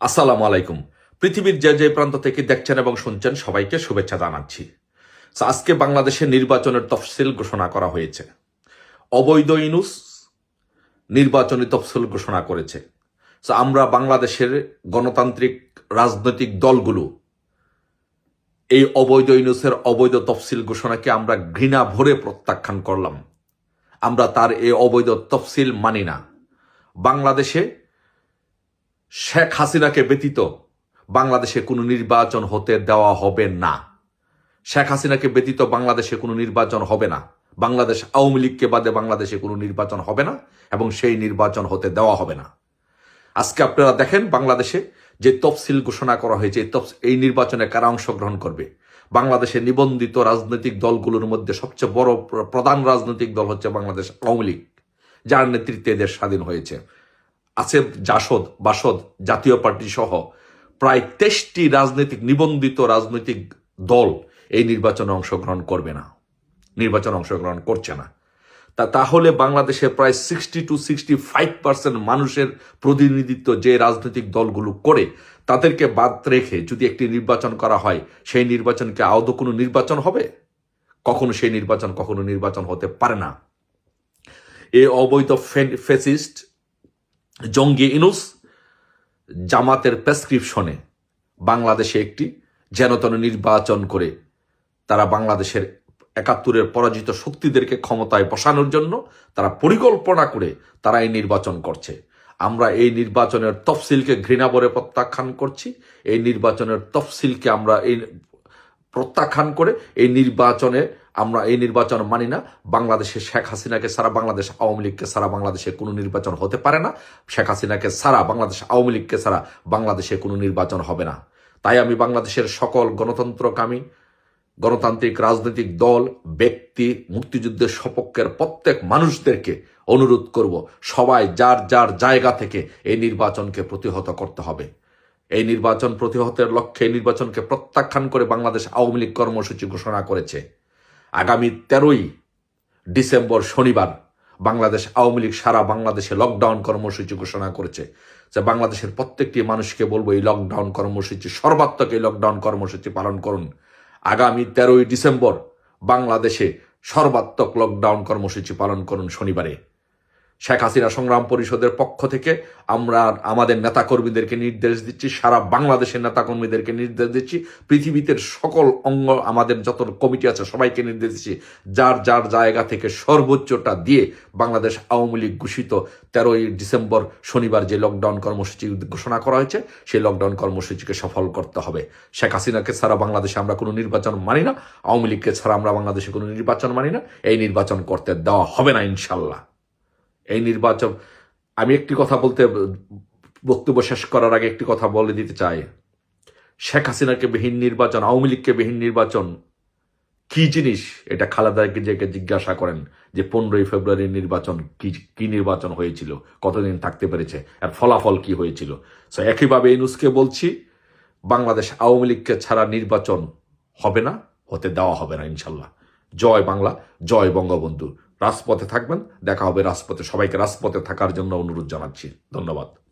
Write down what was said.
আসসালামু আলাইকুম। পৃথিবীর যে যে প্রান্ত থেকে দেখছেন এবং শুনছেন সবাইকে শুভেচ্ছা জানাচ্ছি। আজকে বাংলাদেশে নির্বাচনের তফসিল ঘোষণা করা হয়েছে। অবৈধ ইনুস নির্বাচনী তফসিল ঘোষণা করেছে। So, আমরা বাংলাদেশের গণতান্ত্রিক রাজনৈতিক দলগুলো এই অবৈধ ইনুসের অবৈধ তফসিল ঘোষণাকে আমরা ঘৃণা ভরে প্রত্যাখ্যান করলাম। আমরা তার এই অবৈধ তফসিল মানি না। বাংলাদেশে শেখ হাসিনাকে ব্যতীত বাংলাদেশে কোনো নির্বাচন হতে দেওয়া হবে না। শেখ হাসিনাকে ব্যতীত বাংলাদেশে কোনো নির্বাচন হবে না। বাংলাদেশ আওয়ামী লীগকে বাদে বাংলাদেশে কোনো নির্বাচন হবে না এবং সেই নির্বাচন হতে দেওয়া হবে না। আজকে আপনারা দেখেন বাংলাদেশে যে তফসিল ঘোষণা করা হয়েছে, এই নির্বাচনে কারা অংশগ্রহণ করবে? বাংলাদেশে নিবন্ধিত রাজনৈতিক দলগুলোর মধ্যে সবচেয়ে বড় প্রধান রাজনৈতিক দল হচ্ছে বাংলাদেশ আওয়ামী লীগ, যার নেতৃত্বে দেশ স্বাধীন হয়েছে। আছে জাসদ, বাসদ, জাতীয় পার্টি সহ প্রায় তেইশটি রাজনৈতিক, নিবন্ধিত রাজনৈতিক দল এই নির্বাচনে অংশগ্রহণ করবে না। নির্বাচনে অংশগ্রহণ করছে না। তা তাহলে বাংলাদেশে প্রায় sixty two sixty five percent মানুষের প্রতিনিধিত্ব যে রাজনৈতিক দলগুলো করে, তাদেরকে বাদ রেখে যদি একটি নির্বাচন করা হয়, সেই নির্বাচনকে আদৌ কোনো নির্বাচন হবে? কখনো সেই নির্বাচন কখনো নির্বাচন হতে পারে না। এই অবৈধ ফেসিস্ট জঙ্গি ইনুস জামাতের প্রেসক্রিপশনে বাংলাদেশে একটি যেনতন নির্বাচন করে তারা বাংলাদেশের একাত্তরের পরাজিত শক্তিদেরকে ক্ষমতায় বসানোর জন্য তারা পরিকল্পনা করে তারা এই নির্বাচন করছে। আমরা এই নির্বাচনের তফসিলকে ঘৃণা বলে প্রত্যাখ্যান করছি। এই নির্বাচনের তফসিলকে আমরা এই প্রত্যাখ্যান করে এই নির্বাচনে আমরা এই নির্বাচন মানি না। বাংলাদেশে শেখ হাসিনাকে সারা বাংলাদেশ আওয়ামী লীগকে সারা বাংলাদেশে কোনো নির্বাচন হতে পারে না। শেখ হাসিনাকে সারা বাংলাদেশ আওয়ামী লীগকে সারা বাংলাদেশে কোনো নির্বাচন হবে না। তাই আমি বাংলাদেশের সকল গণতন্ত্রকামী, গণতান্ত্রিক রাজনৈতিক দল, ব্যক্তি, মুক্তিযুদ্ধের সপক্ষের প্রত্যেক মানুষদেরকে অনুরোধ করব, সবাই যার যার জায়গা থেকে এই নির্বাচনকে প্রতিহত করতে হবে। এই নির্বাচন প্রতিহতের লক্ষ্যে নির্বাচনকে প্রত্যাখ্যান করে বাংলাদেশ আওয়ামী লীগ কর্মসূচি ঘোষণা করেছে। আগামী তেরোই ডিসেম্বর শনিবার বাংলাদেশ আওয়ামী লীগ সারা বাংলাদেশে লকডাউন কর্মসূচি ঘোষণা করেছে। যে বাংলাদেশের প্রত্যেকটি মানুষকে বলব, এই লকডাউন কর্মসূচি, সর্বাত্মক এই লকডাউন কর্মসূচি পালন করুন। আগামী তেরোই ডিসেম্বর বাংলাদেশে সর্বাত্মক লকডাউন কর্মসূচি পালন করুন শনিবারে। শেখ হাসিনা সংগ্রাম পরিষদের পক্ষ থেকে আমরা আমাদের নেতাকর্মীদেরকে নির্দেশ দিচ্ছি, সারা বাংলাদেশের নেতাকর্মীদেরকে নির্দেশ দিচ্ছি, পৃথিবীতে সকল অঙ্গ আমাদের যত কমিটি আছে সবাইকে নির্দেশ দিচ্ছি, যার যার জায়গা থেকে সর্বোচ্চটা দিয়ে বাংলাদেশ আওয়ামী লীগ ঘোষিত তেরোই ডিসেম্বর শনিবার যে লকডাউন কর্মসূচি ঘোষণা করা হয়েছে, সেই লকডাউন কর্মসূচিকে সফল করতে হবে। শেখ হাসিনাকে ছাড়া বাংলাদেশে আমরা কোনো নির্বাচন মানি না, আওয়ামী লীগকে ছাড়া আমরা বাংলাদেশে কোনো নির্বাচন মানি না, এই নির্বাচন করতে দেওয়া হবে না ইনশাল্লাহ। এই নির্বাচন, আমি একটি কথা বলতে, বক্তব্য শেষ করার আগে একটি কথা বলে দিতে চাই। শেখ হাসিনাকে বিহীন নির্বাচন, আওয়ামী লীগকে বিহীন নির্বাচন, কি জিনিস? এটা খালেদাকে যে জিজ্ঞাসা করেন যে পনেরোই ফেব্রুয়ারির নির্বাচন কি কি নির্বাচন হয়েছিল, কতদিন থাকতে পেরেছে আর ফলাফল কি হয়েছিল। সো একইভাবে ইনুসকে বলছি, বাংলাদেশ আওয়ামী লীগকে ছাড়া নির্বাচন হবে না, হতে দেওয়া হবে না, ইনশাল্লাহ। জয় বাংলা, জয় বঙ্গবন্ধু। রাজপথে থাকবেন। দেখা হবে রাজপথে। সবাইকে রাজপথে থাকার জন্য অনুরোধ জানাচ্ছি। ধন্যবাদ।